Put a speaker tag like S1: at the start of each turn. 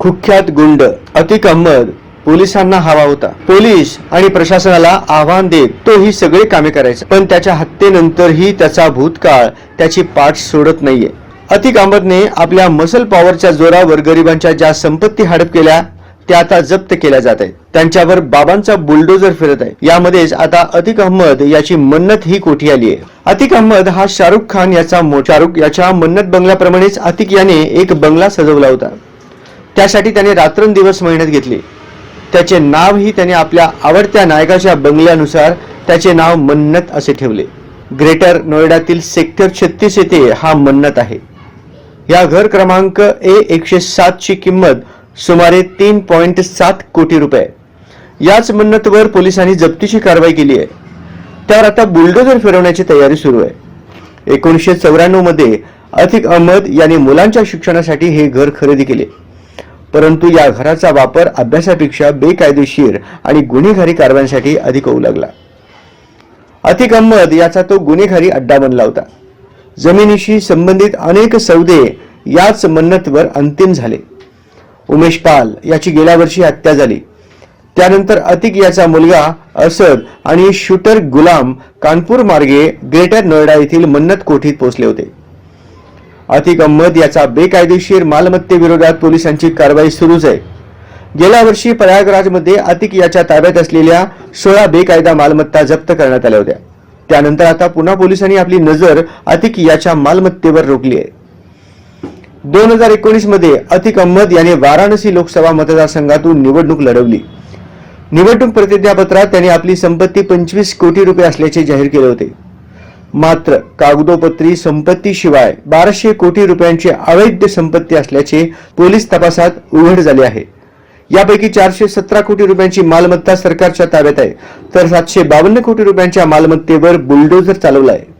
S1: कुख्यात गुंड अतिक अहमद पोलिसांना हवा होता. पोलीस आणि प्रशासनाला आव्हान देत तो ही सगळी कामे करायचा. पण त्याच्या हत्येनंतरही त्याचा भूतकाळ त्याची पाठ सोडत नाहीये. अतिक अहमदने आपल्या मसल पॉवरच्या जोरावर गरिबांच्या ज्या संपत्ती हडप केल्या त्या आता जप्त केल्या जात आहेत. त्यांच्यावर बाबांचा बुलडोजर फिरत आहे. यामध्येच आता अतिक अहमद याची मन्नत ही कोठी आली आहे अतिक अहमद हा शाहरुख खान याचा शाहरुख याच्या मन्नत बंगल्याप्रमाणेच अतिक याने एक बंगला सजवला होता. त्यासाठी त्याने रात्रंदिवस मेहनत घेतली. त्याचे नावही त्याने आपल्या आवडत्या नायकाच्या बंगल्यानुसार त्याचे नाव मन्नत असे ठेवले. ग्रेटर नोएडातील सेक्टर छत्तीस येथे हा मन्नत आहे. या घर क्रमांक ए एकशे सात ची किंमत सुमारे तीन पॉईंट सात कोटी रुपये. याच मन्नतवर पोलिसांनी जप्तीची कारवाई केली आहे. त्यावर आता बुलडोजर फिरवण्याची तयारी सुरू आहे. एकोणीसशे चौऱ्याण्णवमध्ये अतिक अहमद यांनी मुलांच्या शिक्षणासाठी हे घर खरेदी केले. परंतु या घराचा वापर अभ्यासापेक्षा बेकायदेशीर आणि गुन्हेगारी कारवायांसाठी अधिक होऊ लागला. अतिक अहमद याचा तो गुन्हेगारी अड्डा बनला होता. जमिनीशी संबंधित अनेक सौदे याच मन्नतवर अंतिम झाले. उमेश पाल याची गेल्या वर्षी हत्या झाली. त्यानंतर अतिक याचा मुलगा असद आणि शूटर गुलाम कानपूर मार्गे ग्रेटर नोएडा येथील मन्नत कोठीत पोहोचले होते. अतिक अहमद याचा बेकायदेशीर मालमत्तेविरोधात पोलिसांची कारवाई सुरूच आहे. गेल्या वर्षी प्रयागराजमध्ये अतिक याच्या ताब्यात असलेल्या सोळा बेकायदा मालमत्ता जप्त करण्यात आल्या होत्या. त्यानंतर आता पुन्हा पोलिसांनी आपली नजर अतिक याच्या मालमत्तेवर रोखली आहे. दोन हजार एकोणीसमध्ये अतिक अहमद याने वाराणसी लोकसभा मतदारसंघातून निवडणूक लढवली. निवडणूक प्रतिज्ञापत्रात त्यांनी आपली संपत्ती पंचवीस कोटी रुपये असल्याचे जाहीर केले होते. मात्र कागदोपत्री संपत्तीशिवाय बाराशे कोटी रुपयांची अवैध संपत्ती असल्याचे पोलीस तपासात उघड झाले आहे. यापैकी चारशे सतरा कोटी रुपयांची मालमत्ता सरकारच्या ताब्यात आहे. तर सातशे बावन्न कोटी रुपयांच्या मालमत्तेवर बुलडोजर चालवला आहे.